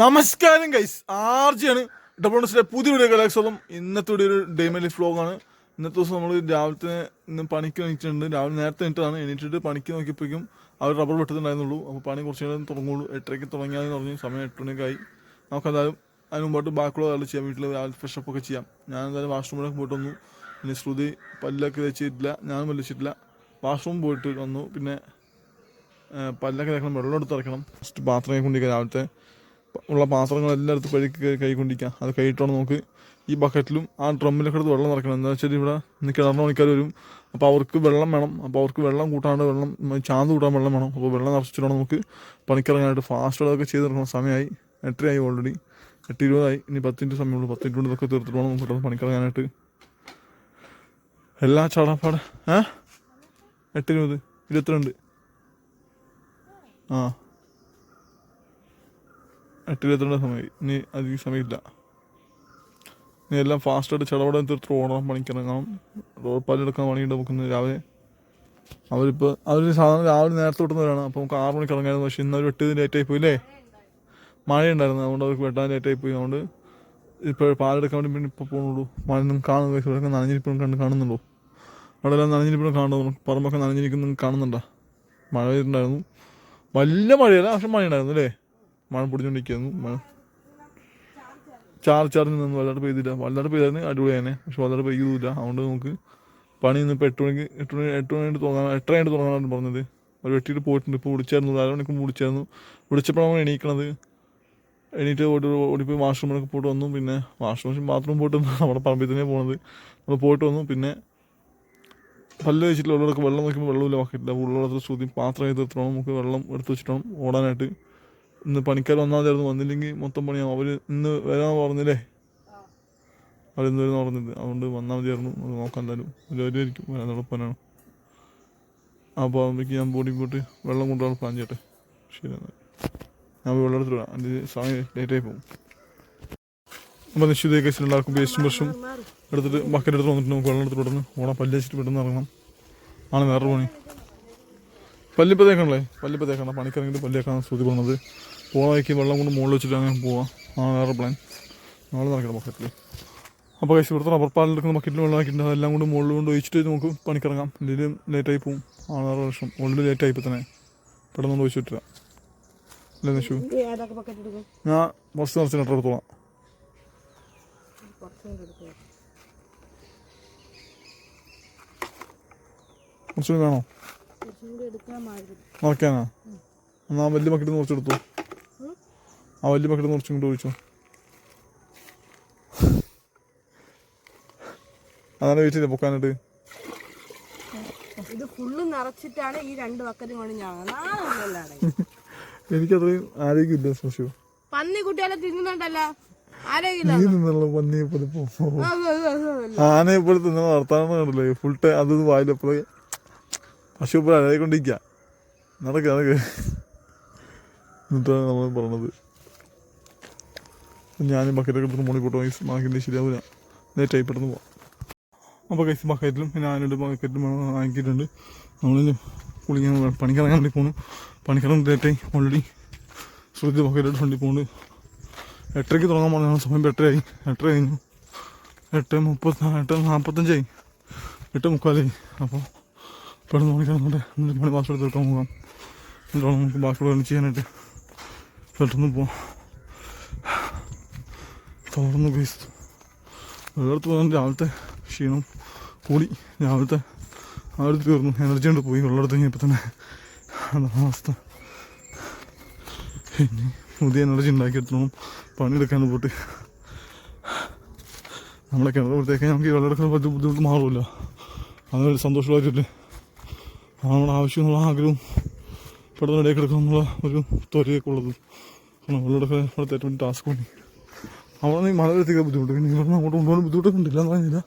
നമസ്കാരം ഗൈസ് ആർജിയാണ് ഡബ്ലോൺസിലെ പുതിയ വീഡിയോ കലാക്ഷോളം ഇന്നത്തെ ഒരു ഡെയ്മ ഫ്ലോഗാണ് ഇന്നത്തെ ദിവസം നമ്മൾ രാവിലത്തെ ഇന്ന് പണിക്ക് നോക്കിയിട്ടുണ്ട് രാവിലെ നേരത്തെ നിന്നിട്ടാണ് എണീറ്റിട്ട് പണിക്ക് നോക്കിയപ്പോഴേക്കും അവർ റബ്ബർ വെട്ടുന്നുണ്ടായിരുന്നുള്ളൂ അപ്പോൾ പണി കുറച്ച് നേരം തുടങ്ങുള്ളൂ. എട്ടരയ്ക്ക് തുടങ്ങിയാന്ന് പറഞ്ഞു. സമയം എട്ട് മണിയൊക്കെ നമുക്ക് എന്തായാലും അതിന് മുമ്പോട്ട് ബാക്കിയുള്ള കാര്യം ചെയ്യാം. വീട്ടിൽ രാവിലെ ഫ്രഷപ്പ് ഒക്കെ ചെയ്യാം. ഞാൻ എന്തായാലും വാഷ്റൂമിലൊക്കെ പോയിട്ട് വന്നു. പിന്നെ ശ്രുതി പല്ലൊക്കെ വെച്ചിട്ടില്ല ഞാനും വലിച്ചിട്ടില്ല വാഷ്റൂം പോയിട്ട് വന്നു. പിന്നെ പല്ലൊക്കെ തേക്കണം. വെള്ളം എടുത്ത് ഇറക്കണം ഫസ്റ്റ് ബാത്റൂമിൽ കൊണ്ടിരിക്കുക രാവിലത്തെ ഉള്ള പാത്രങ്ങളെല്ലാം എടുത്ത് കഴുകി കൈ കൊണ്ടിരിക്കുക അത് കൈയിട്ടോണ്ട് നമുക്ക് ഈ ബക്കറ്റിലും ആ ഡ്രമ്മിലൊക്കെ എടുത്ത് വെള്ളം നിറക്കണം എന്താ വെച്ചാൽ ഇവിടെ കിണറിന് പണിക്കാർ വരും. അപ്പോൾ അവർക്ക് വെള്ളം വേണം. അപ്പോൾ അവർക്ക് വെള്ളം കൂട്ടാണ്ട് വെള്ളം ചാന്ത് കൂട്ടാൻ വെള്ളം വേണം. അപ്പോൾ വെള്ളം നിറച്ചിട്ടാണ് നമുക്ക് പണിക്കിറങ്ങാനായിട്ട് ഫാസ്റ്റ് അതൊക്കെ ചെയ്ത് തീർക്കണം സമയമായി എട്ടരയായി ഓൾറെഡി എട്ട് ഇരുപതായി ഇനി പത്തിന്റെ സമയമുള്ളൂ പത്തിന്റെ കൊണ്ട് ഇതൊക്കെ തീർത്തിട്ട് വേണം നമുക്ക് പണിക്കിറങ്ങാനായിട്ട്. എല്ലാ ചടപ്പാട് ഏ? എട്ട് ഇരുപത് ഇരുപത്തിരണ്ട്. ആ. എട്ട് ഇരുപത്തിരണ്ട് സമയമായി ഇനി അധികം സമയമില്ല. ഇനി എല്ലാം ഫാസ്റ്റായിട്ട് ചിലവടം തീർത്ത് ഓടണം പണിക്കിറങ്ങണം. റോഡ് പാലെടുക്കാൻ പണിയുണ്ട് നമുക്ക് ഇന്ന് രാവിലെ അവരിപ്പോൾ അവർ സാധാരണ രാവിലെ നേരത്തെ വിട്ടുന്നവരാണ് അപ്പോൾ നമുക്ക് ആറ് മണിക്ക് ഇറങ്ങായിരുന്നു. പക്ഷേ ഇന്ന് അവർ വെട്ടിയത് ലേറ്റായി പോയി അല്ലേ മഴയുണ്ടായിരുന്നു. അതുകൊണ്ട് അവർക്ക് വെട്ടാൻ ലേറ്റായി പോയി. അതുകൊണ്ട് ഇപ്പോൾ പാലെടുക്കാൻ വേണ്ടി പിന്നെ ഇപ്പോൾ പോകുന്നുള്ളൂ മഴ നിങ്ങൾക്ക് കാണുന്നു ഇവിടെയൊക്കെ നനഞ്ഞിരിപ്പും കണ്ട് കാണുന്നുണ്ടോ അവിടെ എല്ലാം നനഞ്ഞിരിപ്പും കാണുന്നു പറമ്പൊക്കെ നനഞ്ഞിരിക്കുന്നു കാണുന്നുണ്ടോ. മഴ വരുന്നുണ്ടായിരുന്നു വലിയ മഴയല്ല പക്ഷെ മഴയുണ്ടായിരുന്നു അല്ലേ? മഴ പൊടിഞ്ഞോണ്ടിരിക്കുന്നു ചാർജ് ചാർജ് നിന്ന്. വല്ലാതെ പെയ്തില്ല. വല്ലാതെ പെയ്തായിരുന്നു. അടിപൊളിയാനെ പക്ഷെ വല്ലാതെ പെയ്തില്ല അതുകൊണ്ട് നമുക്ക് പണി ഇന്ന് ഇപ്പോൾ എട്ട് മണിക്ക് എട്ട് മണി എട്ട് മണി തുടങ്ങാൻ എട്ടര ആയിട്ട് തുടങ്ങാനാണ് പറഞ്ഞത്. അവർ വെട്ടിയിട്ട് പോയിട്ടുണ്ട്. ഇപ്പോൾ വിളിച്ചായിരുന്നു. അര മണിക്ക് വിളിച്ചായിരുന്നു. വിളിച്ചപ്പോഴാണ് എണീക്കണത്. എണീറ്റ് ഓടി ഓടിപ്പോയി വാഷ്റൂമിലൊക്കെ പോയിട്ട് വന്നു. പിന്നെ വാഷ്റൂം ബാത്റൂം പോയിട്ട്. നമ്മുടെ പറമ്പിൽ തന്നെ പോണത്. നമ്മൾ പോയിട്ട് വന്നു. പിന്നെ പല്ല് വെച്ചിട്ടില്ല ഉള്ളവർക്ക് വെള്ളം നോക്കുമ്പോൾ വെള്ളമില്ല. വാക്കിയിട്ടില്ല ഉള്ളവർക്ക് ശ്രുതി പാത്രം ചെയ്ത് എത്തണം നമുക്ക് വെള്ളം എടുത്ത് വെച്ചിട്ടാണ് ഓടാനായിട്ട് ഇന്ന് പണിക്കാർ ഒന്നാമതായിരുന്നു വന്നില്ലെങ്കിൽ മൊത്തം പണിയാവും അവർ ഇന്ന് വരാൻ പറഞ്ഞില്ലേ? അവരിന്ന് ഇന്ന് വരുന്ന പറഞ്ഞത് അതുകൊണ്ട് വന്നാൽ മതിയായിരുന്നു അത് നോക്കാൻ എന്തായാലും. ഒരു വരുമായിരിക്കും വരാൻ എളുപ്പമാണ് അപ്പോൾ ആകുമ്പോഴേക്ക് ഞാൻ ബോഡി പോയിട്ട് വെള്ളം കൊണ്ടുപോകാൻ പ്ലാൻ ചെയ്യട്ടെ. ശരി എന്നാൽ ഞാൻ വെള്ളം എടുത്തിട്ട് വരാം. അതിന്റെ സമയം ലേറ്റായി പോകും. അപ്പോൾ നിശ്ചിത കേസിൽ എല്ലാവർക്കും വേസ്റ്റും വർഷം എടുത്തിട്ട് ബക്കറ്റ് എടുത്ത് വന്നിട്ട് നമുക്ക് വെള്ളം എടുത്തിട്ട് വിടുന്നു ഓണം പല്ല് വെച്ചിട്ട് പെട്ടെന്ന് ഇറങ്ങണം. ആണ് വേറെ പണി. പല്ലിപ്പോൾ തേക്കണല്ലേ? പല്ലിപ്പോൾ തേക്കണം. പണിക്കിറങ്ങിയിട്ട് പല്ലിയേക്കാണ് ശ്രുതി പറഞ്ഞത്. പോണ വെള്ളം കൊണ്ട് മുകളിൽ വെച്ചിട്ട് അങ്ങനെ പോവാം. ആ വേറെ പ്ലാൻ നാളെ നടക്കണം ബക്കറ്റിൽ അപ്പോൾ കഴിച്ച് ഇവിടുത്തെ റബ്ബർ പാലിൽ എടുക്കുന്ന ബക്കറ്റിൽ വെള്ളം ആക്കിയിട്ടുണ്ട്. അതെല്ലാം കൊണ്ട് മുകളിൽ കൊണ്ട് ഒഴിച്ചിട്ട് നമുക്ക് പണിക്കിറങ്ങാം. എന്തെങ്കിലും ലേറ്റായി പോവും. ആ വേറെ പ്രശ്നം. ഓൾറെഡി ലേറ്റായി ഇപ്പോൾ തന്നെ. പെട്ടെന്ന് കൊണ്ട് ഒഴിച്ചിട്ടില്ല അല്ലേ നിഷു? ഞാൻ കുറച്ച് നിറച്ച് എടുക്കുക കുറച്ചുകൂടി വേണോ? നിറയ്ക്കാനാ എന്നാൽ വലിയ ബക്കറ്റ് നിറച്ചെടുത്തു ആ വലിയ ബക്കറ്റ് കുറച്ചും കൊണ്ട് ചോദിച്ചു അതാണ് ചെയ്തേ പൊക്കാനായിട്ട് ഇത് ഫുള്ള് നിറച്ചിട്ടാണ് ഈ രണ്ട് ബക്കറ്റും കൊണ്ട് ഞാൻ എനിക്കത്രയും ആരോഗ്യമില്ല ശശു പന്നി കുട്ടികളെ തിന്നുന്നുണ്ടല്ലോ. പന്നിയെ പോലെ ആനയെ പോലെ തിന്നുന്ന വർത്താനം കണ്ടില്ലേ? ഫുൾ ടൈം അത് വായിലെപ്പോഴേ പശു ഇപ്പോൾ അഴകൊണ്ടിരിക്കുക നടക്കുക നടക്കുക എന്നിട്ടാണ് നമ്മൾ പറഞ്ഞത്. ഞാൻ ബക്കറ്റൊക്കെ എടുത്ത് മോണി പോട്ടോ ഗൈസ് മാക്കിന്റെ ശരിയാവില്ല ലേറ്റായി പെട്ടെന്ന് പോവാം അപ്പോൾ ഗൈസ് ബക്കറ്റിലും ആനയുടെ ബക്കറ്റിലും വാങ്ങിക്കിയിട്ടുണ്ട് നമ്മളിൽ കുളിക്കാൻ പണിക്കിറങ്ങാൻ വേണ്ടി പോകണം പണിക്കിറങ്ങി ലേറ്റായി ഓൾറെഡി ശ്രുതി ബക്കറ്റ് വണ്ടി പോകുന്നുണ്ട് എട്ടരയ്ക്ക് തുടങ്ങാൻ പറഞ്ഞ സമയം എട്ടരയായി എട്ടര കഴിഞ്ഞു. എട്ട് മുപ്പത്തി എട്ട് നാൽപ്പത്തഞ്ചായി എട്ട് മുക്കാലായി അപ്പോൾ പെട്ടെന്ന് പണിക്കിറങ്ങട്ടെ എന്നിട്ട് പണി പാസ് എടുത്ത് വെക്കാൻ പോകാം. എന്നിട്ട് നമുക്ക് ബാക്കിയുള്ള ചെയ്യാനായിട്ട്. പെട്ടെന്ന് പോവാം. തുറന്ന് വേസ്റ്റ് വേർത്ത് പോകാൻ രാവിലത്തെ ക്ഷീണം കൂടി. രാവിലത്തെ ആ ഒരു തീർന്നു. എനർജി കൊണ്ട് പോയി. വെള്ളമെടുത്ത് കഴിഞ്ഞപ്പോൾ തന്നെ അതാണ് അവസ്ഥ. ഇനി പുതിയ എനർജി ഉണ്ടാക്കിയെടുത്തോണം പണിയെടുക്കാൻ പോയിട്ട്. നമ്മളെ കിണറത്തേക്ക് നമുക്ക് ഈ വെള്ളം എടുക്കാൻ പറ്റിയ ബുദ്ധിമുട്ട് മാറില്ല അതൊരു സന്തോഷമായിട്ടില്ലേ നമ്മുടെ ആവശ്യം എന്നുള്ള ആഗ്രഹവും പെട്ടെന്ന് ഇടയ്ക്ക് എന്നുള്ള ഒരു ത്വരയൊക്കെ ഉള്ളത്. കാരണം വെള്ളം എടുക്കാൻ ഇവിടുത്തെ ഏറ്റവും ടാസ്ക് പണി അവിടെ നിന്ന് മലയിൽ തീരെ ബുദ്ധിമുട്ട്. പിന്നെ ഇവിടെ അങ്ങോട്ട് കൊണ്ടുപോകാൻ ബുദ്ധിമുട്ടൊക്കെ ഉണ്ടില്ല എന്ന് പറയുന്നില്ല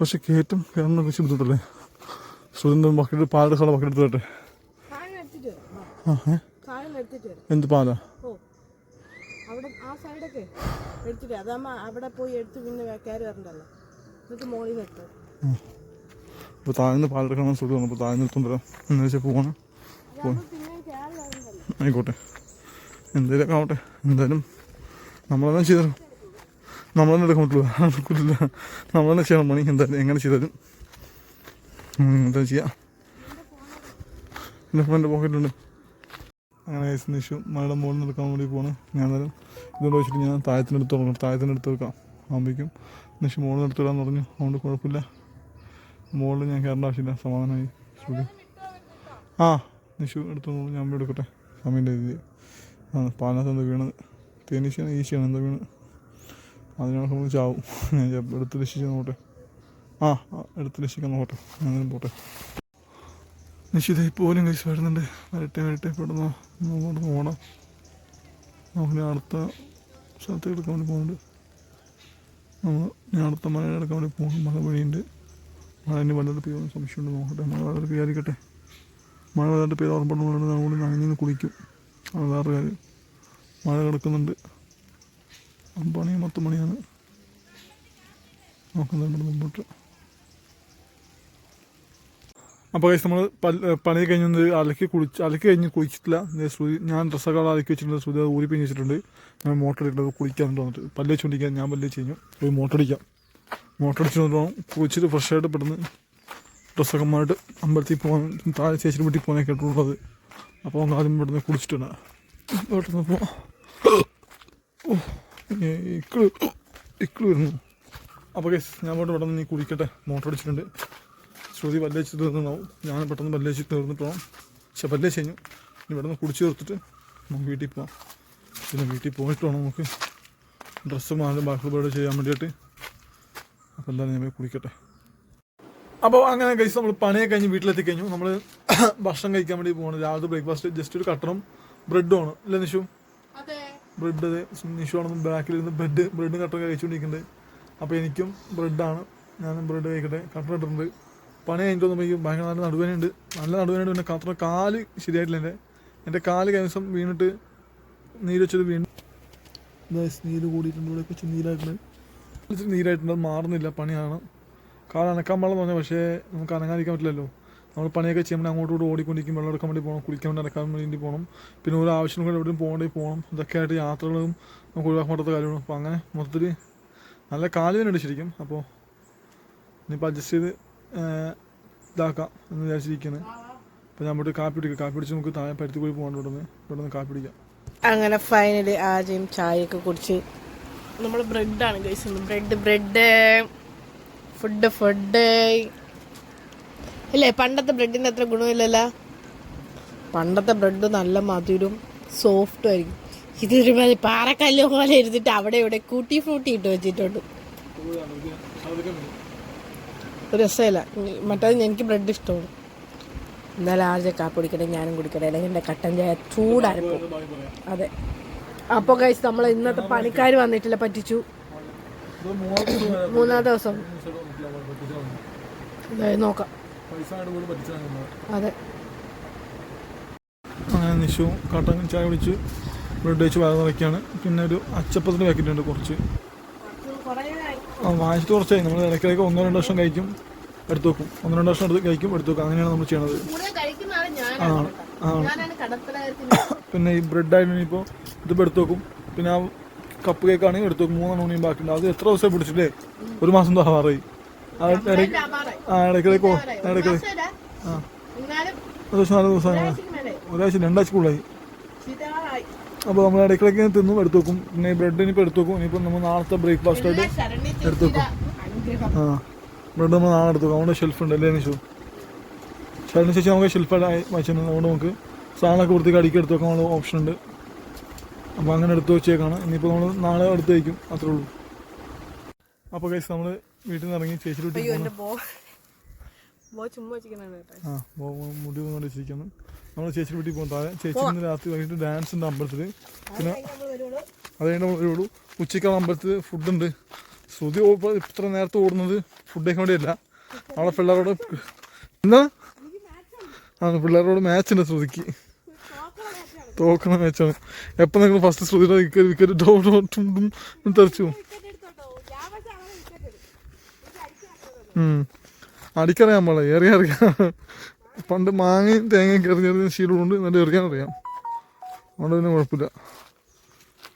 പക്ഷെ കയറ്റം കയറുന്ന പക്ഷേ ബുദ്ധിമുട്ടല്ലേ? സുരേന്ദ്രൻ ബക്കറ്റ് ബക്കറ്റ് എടുത്ത് തരട്ടെ? കായം എടുത്തിട്ട് ആ ഏ? എന്ത് പാലാ? അവിടെ ആ സൈഡൊക്കെ എടുത്തിട്ട്. അവിടെ പോയി എടുത്ത് പിന്നെ വേ- കയറി വരണ്ടല്ലോ. എന്നിട്ട് മോളിൽ നിർത്തും ഇപ്പോൾ താഴ്ന്ന് പാലെടുക്കണം സുഖം അപ്പോൾ താഴ്ന്ന് നിർത്തും തരാം എന്ന് വെച്ചാൽ പോകണം ആയിക്കോട്ടെ. എന്തേലും ആവട്ടെ. എന്തായാലും നമ്മളെല്ലാം ചെയ്തു നമ്മളെന്നെ എടുക്കാൻ പറ്റുള്ളൂ. നടക്കില്ല നമ്മളെന്നെ ചെയ്യണം. പണി എന്തായാലും എങ്ങനെ ചെയ്താലും. എന്താ ചെയ്യാം. എന്റെ ഫോണിന്റെ പോക്കറ്റിലുണ്ട് അങ്ങനെ നിഷു മഴയുടെ മുകളിൽ എടുക്കാൻ വേണ്ടി പോണ്. ഞാൻ എന്തായാലും ഇതുകൊണ്ട് വെച്ചിട്ട് ഞാൻ താഴത്തിനെടുത്ത് തുടങ്ങും താഴത്തിനെടുത്ത് വെക്കാം. ആകുമ്പോഴേക്കും നിഷു മുകളിൽ എടുത്ത് വിടാന്ന് പറഞ്ഞു. അതുകൊണ്ട് കുഴപ്പമില്ല. മുകളിൽ ഞാൻ കയറേണ്ട ആവശ്യമില്ല. സമാധാനമായി. ശ്രുതി ആ നിഷു എടുത്തു ഞാൻ എടുക്കട്ടെ. സമയം രീതി ആ പാലിനകത്ത് എന്താ വീണത്? തേനീശയാണ് ഈശയാണ് എന്താ വീണ് അതിനാണ് സംബന്ധിച്ചാവും. എടുത്ത് രക്ഷിച്ച് നോട്ടെ ആ എടുത്ത് രക്ഷിക്കാൻ നോട്ടെ അങ്ങനെ പോട്ടെ. നിശ്ചിത ഇപ്പോലും കഴിച്ച് വരുന്നുണ്ട്. വരട്ടെ വരട്ടെ പെടുന്ന അങ്ങോട്ട് പോകണം നമുക്ക് അടുത്ത സ്ഥലത്ത് എടുക്കാൻ വേണ്ടി പോകുന്നുണ്ട്. നമ്മൾ ഞാൻ അടുത്ത മഴ എടുക്കാൻ വേണ്ടി പോകണം മഴ പണിയുണ്ട് മഴ ഇനി വെള്ളത്തിൽ പെയ്യാൻ സംശയമുണ്ട്. നോക്കട്ടെ മഴ വെള്ളത്തിൽ പെയ്യാതിരിക്കട്ടെ. മഴ വല്ലാണ്ട് പെയ്ത് ഉറപ്പെടുന്നുണ്ട് നമ്മൾ നനഞ്ഞു കുളിക്കും. അത് വേറെ കാര്യം. മഴ കിടക്കുന്നുണ്ട്. പണി പത്ത് മണിയാണ് നോക്കുന്നുണ്ട് മുമ്പോട്ട്. അപ്പോൾ കഴിച്ച് നമ്മൾ പണി കഴിഞ്ഞത് അലക്കി കുളിച്ച് അലക്കി കഴിഞ്ഞ് കുളിച്ചിട്ടില്ല. ശ്രുതി ഞാൻ ഡ്രസ്സൊക്കെ അലക്കി വെച്ചിട്ടുണ്ട്. ശ്രുതി അത് ഊരി പിഞ്ഞ് വെച്ചിട്ടുണ്ട്. ഞാൻ മോട്ടർ ഇട്ടിട്ട് കുളിക്കാനുണ്ട് വന്നിട്ട് പല്ല് വെച്ചുകൊണ്ടിരിക്കാൻ ഞാൻ പല്ല് കഴിഞ്ഞു. പോയി മോട്ടർ അടിക്കാം. മോട്ടർ അടിച്ചു വന്നിട്ട് കുളിച്ചിട്ട് ഫ്രഷ് ആയിട്ട് പെട്ടെന്ന് ഡ്രസ്സൊക്കെ മാറിയിട്ട് അമ്പലത്തിൽ പോകാൻ താഴെ ചേച്ചിയുടെ വീട്ടിൽ പോകാനേ കേട്ടുള്ളത് അപ്പോൾ ആദ്യം പെട്ടെന്ന് കുളിച്ചിട്ടുണ്ട് പെട്ടെന്ന് പോവാം ഓ. ഇക്കിൾ വരുന്നു. അപ്പോൾ കേസ് ഞാൻ പോയിട്ട് പെട്ടെന്ന് നീ കുളിക്കട്ടെ. മോട്ടർ അടിച്ചിട്ടുണ്ട്. ശ്രുതി പല്ലേച്ച് തീർന്നുണ്ടാവും ഞാൻ പെട്ടെന്ന് പല്ലേച്ച് തീർന്നിട്ട് പോകാം പക്ഷെ പല്ലേച്ച് കഴിഞ്ഞു. ഇനി പെട്ടെന്ന് കുടിച്ച് തീർത്തിട്ട് നമുക്ക് വീട്ടിൽ പോകാം പിന്നെ വീട്ടിൽ പോയിട്ട് വേണം നമുക്ക് ഡ്രസ്സ് മാറി ബാക്കി പരിപാടി ചെയ്യാൻ വേണ്ടിയിട്ട്. അപ്പോൾ എന്തായാലും ഞാൻ പോയി കുളിക്കട്ടെ. അപ്പോൾ അങ്ങനെ കഴിച്ച് നമ്മൾ പണിയൊക്കെ കഴിഞ്ഞ് വീട്ടിലെത്തി കഴിഞ്ഞു. നമ്മൾ ഭക്ഷണം കഴിക്കാൻ വേണ്ടി പോകണം രാവിലെ ബ്രേക്ക്ഫാസ്റ്റ് ജസ്റ്റ് ഒരു കട്ടറും ബ്രെഡും ആണ്. അല്ലേ നിഷു? ബ്രെഡ് നിഷുവാണെന്ന് ബാക്കിലിരുന്ന് ബ്രെഡ് ബ്രെഡും കട്ടറും കഴിച്ചുകൊണ്ടിരിക്കുന്നുണ്ട്. അപ്പോൾ എനിക്കും ബ്രെഡാണ്. ഞാനും ബ്രെഡ് കഴിക്കട്ടെ. കട്ടർ ഇട്ടിട്ടുണ്ട്. പണി കഴിഞ്ഞിട്ട് വന്നപ്പോൾ ഭയങ്കര നല്ല നടുവേനുണ്ട് നല്ല നടുവേനുണ്ട് പിന്നെ കത്ര കാൽ ശരിയായിട്ടില്ല എന്റെ. എന്റെ കാൽ കഴിഞ്ഞ വീണിട്ട് നീര് വെച്ചത് വീണ്. നീര് കൂടിയിട്ടുണ്ട്. ഇവിടെ കുറച്ച് നീരായിട്ടുണ്ട്. നീരായിട്ടുണ്ട്. അത് മാറുന്നില്ല. പണിയാണ്. കാൽ അനക്കാൻ പാടില്ല പറഞ്ഞാൽ പക്ഷേ നമുക്ക് അനങ്ങാതിരിക്കാൻ പറ്റില്ലല്ലോ. നമ്മൾ പണിയൊക്കെ ചെയ്യുമ്പോൾ അങ്ങോട്ടും ഇങ്ങോട്ടും ഓടിക്കൊണ്ടിരിക്കും വെള്ളം എടുക്കാൻ വേണ്ടി പോകണം കുളിക്കാൻ വേണ്ടി നടക്കാൻ വേണ്ടി പോകണം. പിന്നെ ഓരോ ആവശ്യം കൂടെ എവിടെയും പോകേണ്ടി പോകണം. ഇതൊക്കെ ആയിട്ട് യാത്രകളും നമുക്ക് ഒഴിവാക്കാൻ പറ്റാത്ത കാര്യമാണ് അപ്പോൾ അങ്ങനെ മൊത്തത്തിൽ നല്ല കാലുവേനുണ്ട് ശരിക്കും. അപ്പോൾ ഇനിയിപ്പോൾ അഡ്ജസ്റ്റ് ചെയ്ത് ഇതാക്കാം എന്ന് വിചാരിച്ചിരിക്കുന്നത് അപ്പോൾ പോയിട്ട് കാപ്പി പിടിക്കാം കാപ്പി പിടിച്ച് നമുക്ക് താഴെ പരുത്തി കൂടി പോകേണ്ട ഇവിടെ നിന്ന് ഇവിടെ നിന്ന് കാപ്പി പിടിക്കാം അങ്ങനെ ഫൈനലി ആദ്യം ചായയൊക്കെ കുടിച്ച് നമ്മൾ ബ്രെഡാണ് കഴിച്ചത്. ബ്രെഡ് ബ്രെഡ് ഫുഡ് ഫുഡ് ഇല്ലേ പണ്ടത്തെ ബ്രെഡിന് അത്ര ഗുണമില്ലല്ലോ? പണ്ടത്തെ ബ്രെഡ് നല്ല മധുരം സോഫ്റ്റും ആയിരിക്കും. ഇതൊരു മതി പാറക്കല്ല് പോലെ ഇരുന്നിട്ട് അവിടെ ഇവിടെ കൂട്ടി ഫ്രൂട്ടി ഇട്ട് വെച്ചിട്ടുണ്ട്. രസമില്ല. മറ്റേത് എനിക്ക് ബ്രെഡ് ഇഷ്ടമാണ്. എന്നാലും ആദ്യം കാപ്പ് കുടിക്കട്ടെ ഞാനും കുടിക്കട്ടെ അല്ലെങ്കിൽ എന്റെ കട്ടൻ ചായ ചൂടായിരുന്നു അതെ. അപ്പോൾ കഴിച്ച് നമ്മൾ ഇന്നത്തെ പണിക്കാർ വന്നിട്ടില്ല പറ്റിച്ചു. മൂന്നാം ദിവസം. നോക്കാം. അതെ. അങ്ങനെ നിഷു കട്ടൻ ചായ കുടിച്ച് ബ്രെഡ് വെച്ച് വാഴ നിറയ്ക്കാണ് പിന്നെ ഒരു അച്ചപ്പത്തിന്റെ പാക്കറ്റ് ഉണ്ട് കുറച്ച്. ആ വാങ്ങിച്ചിട്ട് കുറച്ചായി. നമ്മൾ ഇടയ്ക്കിടയ്ക്ക് ഒന്നോ രണ്ടോ വർഷം കഴിക്കും എടുത്തു വെക്കും. ഒന്നോ രണ്ടോ വർഷം എടുത്ത് കഴിക്കും എടുത്തു വെക്കും. അങ്ങനെയാണ് നമ്മൾ ചെയ്യണത്. ആണ്. ആണ്. പിന്നെ ഈ ബ്രെഡ് ആയിരുന്നു ഇപ്പോൾ ഇതിപ്പോൾ എടുത്തു വെക്കും. പിന്നെ ആ കപ്പ് കേക്ക് ആണെങ്കിൽ എടുത്തു വെക്കും. മൂന്നെണ്ണം മണിയും ബാക്കിയുണ്ട്. അത് എത്ര ദിവസം പിടിച്ചിട്ടേ? ഒരു മാസം ആവാറായി. ഇടയ്ക്കിടയ്ക്ക് ഓ- ഇടയ്ക്കിടയ്ക്ക് ആ ഒരു ദിവസം നാല് ദിവസം അങ്ങനെ. ഒരാഴ്ച രണ്ടാഴ്ച കൂടുതലായി അപ്പോൾ നമ്മൾ ഇടയ്ക്കിടയ്ക്ക് തിന്നും എടുത്തു വെക്കും പിന്നെ ബ്രെഡ് ഇനിയിപ്പോൾ എടുത്തു വെക്കും ഇനിയിപ്പോൾ നമ്മൾ നാളത്തെ ബ്രേക്ക്ഫാസ്റ്റ് ആയിട്ട് എടുത്തു വെക്കും ആ. ബ്രെഡ് നമ്മൾ നാളെ എടുത്തു വെക്കും അതുകൊണ്ട് ഷെൽഫ് ഉണ്ട് അല്ലേ നിഷു? ശരണ ചേച്ചി നമുക്ക് ഷെൽഫായിട്ട് വെച്ചിട്ടുണ്ട്. അതുകൊണ്ട് നമുക്ക് സാധനമൊക്കെ വൃത്തിക്ക് അടിക്കി എടുത്തു വെക്കാൻ ഓപ്ഷൻ ഉണ്ട്. അപ്പോൾ അങ്ങനെ എടുത്തു വെച്ചേക്കാണ്. ഇനിയിപ്പോൾ നമ്മൾ നാളെ എടുത്ത് വയ്ക്കും അത്രേ ഉള്ളൂ. അപ്പോൾ കേസ് നമ്മൾ വീട്ടിൽ നിന്ന് ഇറങ്ങി ചേച്ചി വീട്ടിൽ അയ്യോ പോകുന്നു ബോ ബോ ചുമ്മാ വെച്ചിരിക്കണാണ് ആ മോ- മോ- മുടി കൊണ്ട് വെച്ചിരിക്കുന്നു നമ്മൾ ചേച്ചി വീട്ടിൽ പോകും. താഴെ ചേച്ചി ഇന്ന് രാത്രി വൈകിട്ട് ഡാൻസ് ഉണ്ട് അമ്പലത്തിൽ പിന്നെ അത് കഴിഞ്ഞ് നമ്മൾ വരുള്ളൂ. ഉച്ചയ്ക്ക് അമ്പലത്തിൽ ഫുഡുണ്ട് ശ്രുതി ഇത്ര നേരത്തെ ഓടുന്നത് ഫുഡ് കഴിക്കാൻ വേണ്ടിയല്ല. അവിടെ പിള്ളേരോട് എന്താ? ആ പിള്ളേരോട് മാച്ച് ഉണ്ട് ശ്രുതിക്ക്. തോക്കണ മാച്ചാണ് എപ്പോൾ നിങ്ങൾ ഫസ്റ്റ് ശ്രുതിയുടെ വിക്കറ്റ് വിക്കറ്റ് ഡോ ഡോ ടും ടും തെറിച്ചു പോകും. ഉം. അടിക്കറിയാം നമ്മളെ ഏറി അറിയാം പണ്ട് മാങ്ങയും തേങ്ങയും എറിഞ്ഞെറിഞ്ഞ ശീലമുണ്ട് നല്ല എറിയാൻ അറിയാം. അതുകൊണ്ട് പിന്നെ കുഴപ്പമില്ല.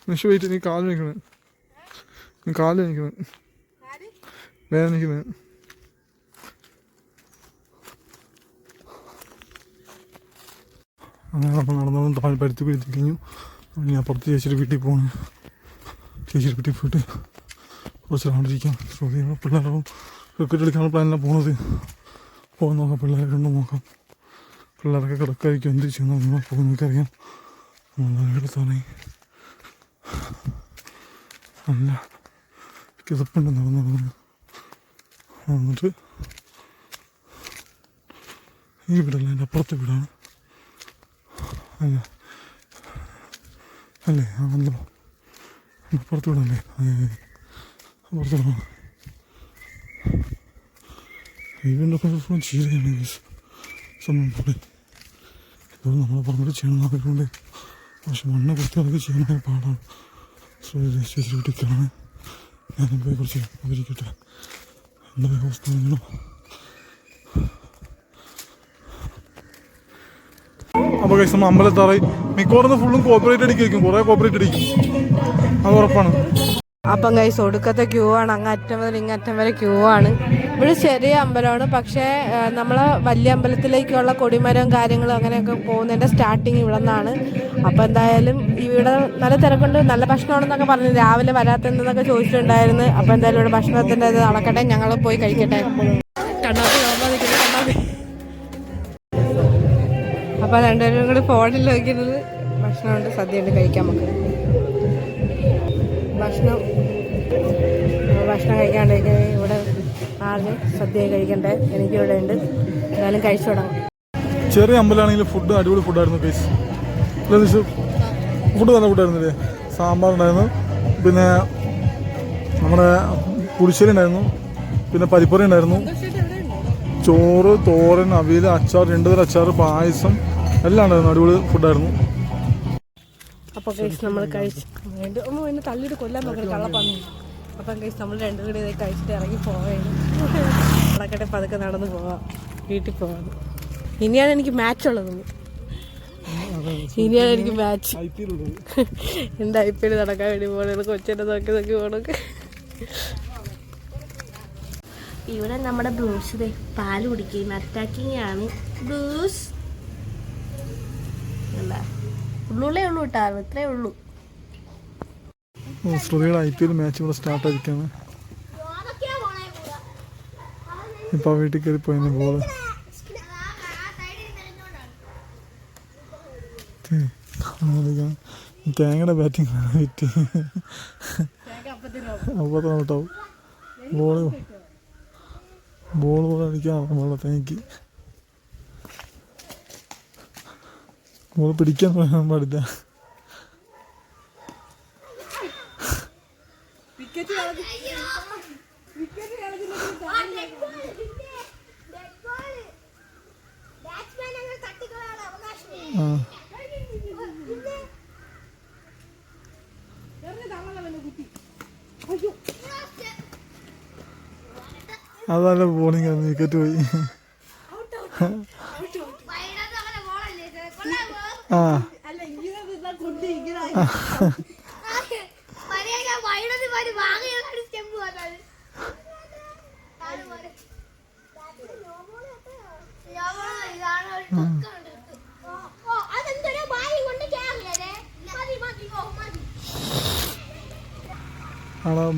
നിഷ വെയിറ്റ് നീ കാൽ നിൽക്കണേ നീ കാൽ നിൽക്കണേ നിൽക്കണേ അങ്ങനെ നമ്മൾ നടന്നു താഴെ പരുത്തി പരുത്തി കഴിഞ്ഞു. ഞാൻ അപ്പുറത്ത് ചേച്ചിയുടെ വീട്ടിൽ പോകണം ചേച്ചിയുടെ വീട്ടിൽ പോയിട്ട് കുറച്ച് കണ്ടിരിക്കാം ശ്രുതിയുടെ പിള്ളേരും ക്രിക്കറ്റ് കളിക്കാനുള്ള പ്ലാനിലാണ് പോണത്. പോകാൻ നോക്കാം പിള്ളേരെ കണ്ടു നോക്കാം. പിള്ളേരൊക്കെ കിടക്കായിരിക്കും എന്ത് ചെയ്യണം നിങ്ങൾ പോകുന്നവർക്കറിയാം അറിയാം. നമ്മളെ തോന്നി നല്ല കിതപ്പുണ്ട് നടന്ന് നടന്ന്. എന്നിട്ട് ഈ വീടല്ല എന്റെ അപ്പുറത്തെ വീടാണ്. അല്ല അല്ലേ ആ വന്നോ. അപ്പുറത്ത് വീടല്ലേ? അപ്പുറത്ത് വീടാണ് ഈ ഒക്കെ സമയം സംഭവം പോലെ. ഇത് നമ്മളെ പറഞ്ഞിട്ട് ചെയ്യണം അവരുണ്ട് പക്ഷെ മണ്ണ് കുത്തി അതൊക്കെ ചെയ്യാനൊക്കെ പാടാണ്. സോ ചേച്ചി വീട്ടിലേക്കാണ് ഞാനും പോയി കുറച്ച് അവരിക്കട്ടെ എന്താ അവസ്ഥ എങ്കിലും അപ്പോൾ കഴിച്ച് നമ്മൾ അമ്പലത്താറായി മിക്കവാറും ഫുള്ളും കോപ്പറേറ്റ് അടിക്കും കുറേ കോപ്പറേറ്റ് അടിക്കും. അത് ഉറപ്പാണ്. അപ്പം കൈസ് ഒടുക്കത്തെ ക്യൂ ആണ്. അങ്ങറ്റം മുതൽ ഇങ്ങറ്റം വരെ ക്യൂ ആണ്. ഇവിടെ ചെറിയ അമ്പലമാണ്. പക്ഷേ നമ്മൾ വലിയ അമ്പലത്തിലേക്കുള്ള കൊടിമരവും കാര്യങ്ങളും അങ്ങനെയൊക്കെ പോകുന്നതിന്റെ സ്റ്റാർട്ടിങ് ഇവിടെ നിന്നാണ് അപ്പോൾ എന്തായാലും ഇവിടെ നല്ല തിരക്കുണ്ട്. നല്ല ഭക്ഷണമാണെന്നൊക്കെ പറഞ്ഞു. രാവിലെ വരാത്തെന്നൊക്കെ ചോദിച്ചിട്ടുണ്ടായിരുന്നു. അപ്പോൾ എന്തായാലും ഇവിടെ ഭക്ഷണത്തിന്റെ ഇത് നടക്കട്ടെ. ഞങ്ങൾ പോയി കഴിക്കട്ടെ. കണ്ണാപ്പി അപ്പോൾ രണ്ടുപേരും കൂടി ഫോണിൽ നോക്കിയിരുന്നത് ഭക്ഷണമുണ്ട്. സദ്യയുണ്ട് കഴിക്കാൻ നമുക്ക്. ഭക്ഷണം. ഭക്ഷണം കഴിക്കാണ്ടിരിക്കുന്നത് ഇവിടെ ആദ്യം സദ്യ കഴിക്കണ്ടേ? എനിക്ക് ഇവിടെ ഉണ്ട്. എന്തായാലും കഴിച്ചു തുടങ്ങാം. ചെറിയ അമ്പലാണെങ്കിലും ഫുഡ് അടിപൊളി ഫുഡായിരുന്നു കേസ് ഫുഡ് നല്ല ഫുഡായിരുന്നില്ലേ സാമ്പാർ ഉണ്ടായിരുന്നു. പിന്നെ നമ്മുടെ പുളിശ്ശേരി ഉണ്ടായിരുന്നു. പിന്നെ പരിപ്പറി ഉണ്ടായിരുന്നു. ചോറ് തോരൻ അവിയൽ അച്ചാർ രണ്ടു തരം അച്ചാർ പായസം എല്ലാം ഉണ്ടായിരുന്നു. അടിപൊളി ഫുഡായിരുന്നു അപ്പോൾ നമ്മൾ കഴിച്ചു തള്ളിയിട്ട് കൊല്ലാൻ കള്ളപ്പന്നി അപ്പം കഴിച്ച് നമ്മൾ രണ്ടും കൂടി ഇതൊക്കെ കഴിച്ചിട്ട് ഇറങ്ങി പോവുകയാണ് അടക്കട്ടെ പതുക്കെ നടന്ന് പോവാം. വീട്ടിൽ പോവാം ഇനിയാണ് എനിക്ക് മാച്ച് ഉള്ളത്. ഇനിയാണ് എനിക്ക് മാച്ച് എന്റെ ഐ പി എൽ നടക്കാൻ വേണ്ടി പോകണത് കൊച്ചിനെ നോക്കി നോക്കി പോകണമൊക്കെ ഇവിടെ നമ്മുടെ ബ്ലൂസ് പാൽ കുടിക്കുകയും അറ്റാക്കിങ് ആണ്. ബ്ലൂസ്. അല്ല ഉള്ളൂ കേട്ടോ ഇത്രേ ഉള്ളൂ. ശ്രുതിയുടെ ഐ പി എൽ മാച്ച് ഇവിടെ സ്റ്റാർട്ട് ആയിരിക്കാണ്. ഇപ്പൊ ആ വീട്ടിൽ കയറി പോയി ബോൾ തേങ്ങയുടെ ബാറ്റിംഗ് വിറ്റ്. അപ്പത്തിന് ഔട്ടാവും ബോൾ ബോൾ പോലെ അടിക്കാൻ നമ്മളെ തേങ്ങയ്ക്ക് ബോൾ പിടിക്കാൻ പറയാൻ പാടില്ല ആ അതല്ല ബോളിങ് ആയിരുന്നു വിക്കറ്റ് പോയി. ആ.